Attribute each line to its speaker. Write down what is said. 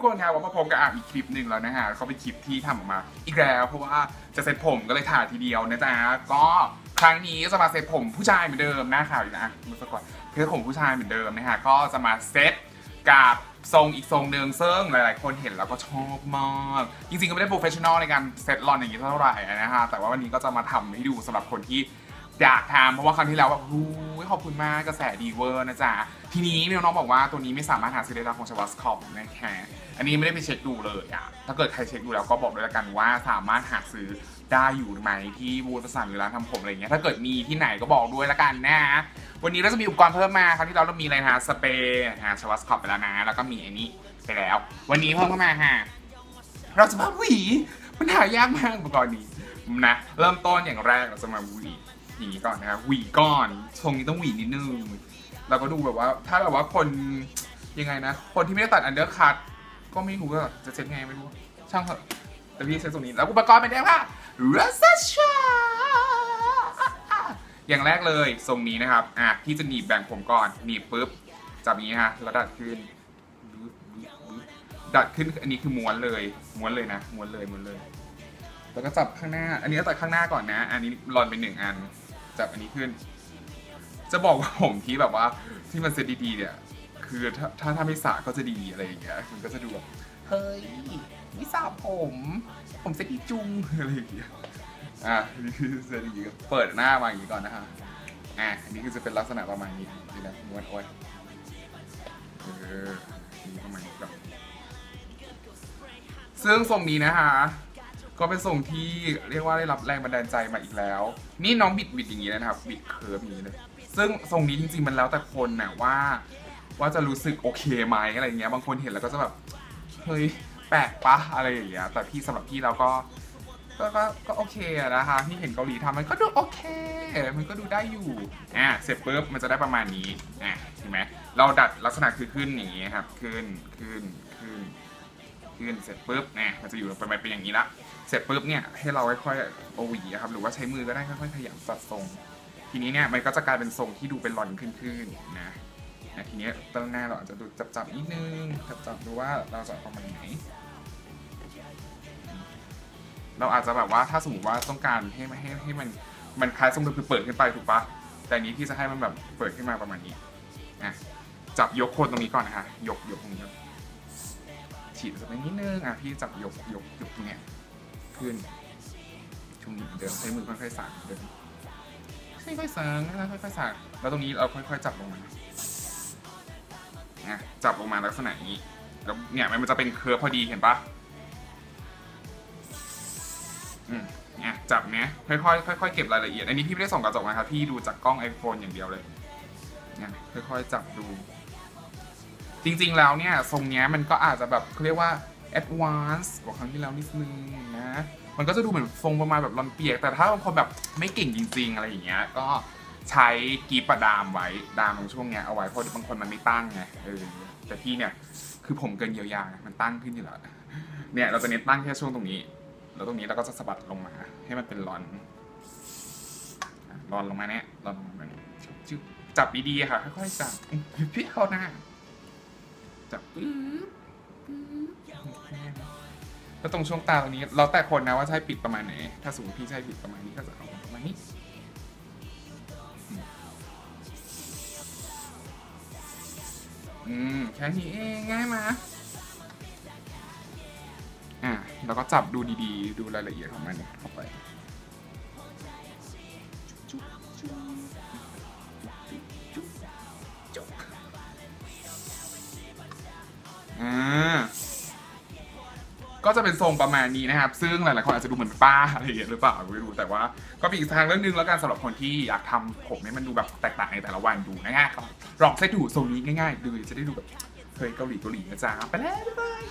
Speaker 1: บกับอะอีกคลิปหนึ่งแล้วนะฮะเขาเป็นคลิปที่ทำออกมา อีกแล้วเพราะว่าจะเซ็ตผมก็เลยถ่ายทีเดียวนะจ๊ะก็ครั้งนี้จะมาเซ็ตผมผู้ชายเหมือนเดิมหน้าขาวอยู่นะมื่อสักก่อนเพื่อผมผู้ชายเหมือนเดิมนะฮะก็จะมาเซ็ตกับทรงอีกทรงหนึ่งซึ่งหลาย ๆ คนเห็นแล้วก็ชอบมาก จริง ๆ ก็ไม่ได้โปรเฟชชั่นอลในการเซ็ตรอนอย่างนี้เท่าไหร่นะฮะแต่ว่าวันนี้ก็จะมาทำให้ดูสำหรับคนที่อยากทำเพราะว่าครั้งที่แล้วแบบ ยขอบคุณมากกระแสดีเวอร์นะจ๊ะ ทีนี้มีน้องๆบอกว่าตัวนี้ไม่สามารถหาซื้อได้ตามของชวัสคอปนะคะอันนี้ไม่ได้ไปเช็คดูเลยอะถ้าเกิดใครเช็คดูแล้วก็บอกด้วยละกันว่าสามารถหาซื้อได้อยู่ไหมที่บูธประสานหรือร้านทำผมอะไรเงี้ย ถ้าเกิดมีที่ไหนก็บอกด้วยละกันนะ วันนี้เราจะมีอุปกรณ์เพิ่มมาครั้งที่เราเรามีอะไรนะสเปรย์ฮะชวัสคอปไปแล้วนะ แล้วก็มีไอ้นี้ไปแล้ว วันนี้เพิ่มเข้ามาฮะเราจะมาหวีมันหายากมากอุปกรณ์นี้นะ เริ่มต้นอย่างแรกเราจะมาหวี อย่างนี้ก่อนนะครับหวีก่อนทรงนี้ต้องหวีนิดนึงเราก็ดูแบบว่า ถ้าแบบว่าคนยังไงนะ คนที่ไม่ได้ตัดอันเดอร์คัตก็ไม่รู้ว่าจะเซ็ตไงไม่รู้ ช่างเถอะแต่พี่เซ็ตตรงนี้ แล้วอุปกรณ์เป็นไงค่ะรัสชาอย่างแรกเลยทรงนี้นะครับอะพี่จะหนีบแบ่งผมก่อนหนีบปุ๊บจับอย่างนี้ฮะแล้วดัดขึ้นดัดขึ้นอันนี้คือม้วนเลยม้วนเลยนะม้วนเลยม้วนเลยแล้วก็จับข้างหน้า อันนี้ตัดข้างหน้าก่อนนะ อันนี้รอนเป็นหนึ่งอัน จับอันนี้ขึ้น จะบอกว่าผมที่แบบว่าที่มันเซตดีๆเนี่ย คือถ้าถ้าถ้าไม่สระก็จะดีอะไรอย่างเงี้ยมันก็จะดูแบบเฮ้ยไม่สระผม ผมเซตดีจุงอะไรอย่างเงี้ยอะนี่คือเซตดีเปิดหน้ามาอย่างนี้ก่อนนะฮะอะอันนี้คือจะเป็นลักษณะประมาณนี้นี่นะม้วนโอ้ยเออนี่ประมาณนี้ก่อนซึ่งทรงนี้นะคะ ก็เป็นทรงที่เรียกว่าได้รับแรงบันดาลใจมาอีกแล้ว นี่น้องบิดบิดอย่างนี้นะครับบิดเคิร์ฟอย่างนี้เลยซึ่งทรงนี้จริงๆมันแล้วแต่คนนะว่า ว่าจะรู้สึกโอเคไหมอะไรอย่างเงี้ยบางคนเห็นแล้วก็จะแบบเฮ้ยแปลกปะอะไรอย่างเงี้ยแต่พี่สำหรับพี่เราก็ก็ก็ก็โอเคอะนะคะที่เห็นเกาหลีทำมันก็ดูโอเค มันก็ดูได้อยู่อะเสร็จปุ๊บมันจะได้ประมาณนี้อะเห็นไหมเราดัดลักษณะคือขึ้นอย่างงี้ครับ ขึ้นขึ้นขึ้น ขึ้นเสร็จปุ๊บเนี่ยมันจะอยู่เป็นเป็นอย่างนี้ละเสร็จปุ๊บเนี่ยให้เราค่อยๆเอวีครับหรือว่าใช้มือก็ได้ค่อยๆขยับจัดทรง ทีนี้เนี่ยมันก็จะกลายเป็นทรงที่ดูเป็นหลอนขึ้นๆนะนะทีนี้ต้นหน้าเราอาจจะดูจับๆนิดนึงจับๆดูว่าเราจะเอาประมาณไหน เราอาจจะแบบว่าถ้าสมมติว่าต้องการให้ให้ให้มันมันคล้ายทรงเดิมคือเปิดขึ้นไปถูกปะแต่อันนี้พี่จะให้มันแบบเปิดขึ้นมาประมาณนี้อะจับยกโคนตรงนี้ก่อนนะคะยกยกตรงนี้ ฉีดจะไปนิดนึงอะพี่จับยกยกยกเนี้ยขึ้นช่วงนี้เหมือนเดิมใช้มือค่อยๆสั่งเหมือนเดิมค่อยๆสั่งนะค่อยๆสั่งแล้วตรงนี้เราค่อยๆจับลงมาอะจับลงมาลักษณะนี้แล้วเนี่ยมันจะเป็นเคิร์พอดีเห็นปะอืมเนี่ยจับเนี้ยค่อยๆค่อยๆเก็บรายละเอียดอันนี้พี่ไม่ได้ส่องกระจกนะครับพี่ดูจากกล้อง iPhone อย่างเดียวเลยเนี่ยค่อยๆจับดู จริงๆแล้วเนี่ยทรงเนี้ยมันก็อาจจะแบบเขาเรียกว่า advance กว่าครั้งที่แล้วนิดนึงนะมันก็จะดูเหมือนทรงประมาณแบบลอนเปียก แต่ถ้าบางคนแบบไม่เก่งจริง ๆ อะไรอย่างเงี้ยก็ใช้กีบประดามไว้ดามตรงช่วงเนี้ยเอาไว้เพราะบางคนมันไม่ตั้งไงเออแต่พี่เนี่ยคือผมเกินเยียวยาไงมันตั้งขึ้นอยู่แล้วเนี่ยเราจะเน้นตั้งแค่ช่วงตรงนี้ แล้วตรงนี้เราก็จะสะบัดลงมา ให้มันเป็นรอนรอนลงมาเนี่ยรอนลงมาเนี่ยจับดีๆค่ะค่อยๆจับพี่เข้าหน้า จับปึ๊บปึ๊บแล้วตรงช่วงตาตรงนี้ เราแต่คนนะว่าใช้ปิดประมาณไหน ถ้าสมมติพี่ใช้ปิดประมาณนี้ก็จะเอาประมาณนี้อืมอืมแค่นี้เองง่ายมาอะแล้วก็จับดูดีๆ ดูรายละเอียดของมันเข้าไป ก็จะเป็นทรงประมาณนี้นะครับ ซึ่งหลายๆคนอาจจะดูเหมือนป้าอะไรอย่างเงี้ยหรือเปล่าไม่รู้แต่ว่าก็เป็นอีกทางเรื่องนึงแล้วกันสำหรับคนที่อยากทำผมให้มันดูแบบแตกต่างในแต่ละวันดูง่ายๆครับลองใช้ดูทรงนี้ง่ายๆดูจะได้ดูแบบเฮ้ยเกาหลีเกาหลีนะจ๊ะไปแล้วบ๊ายบาย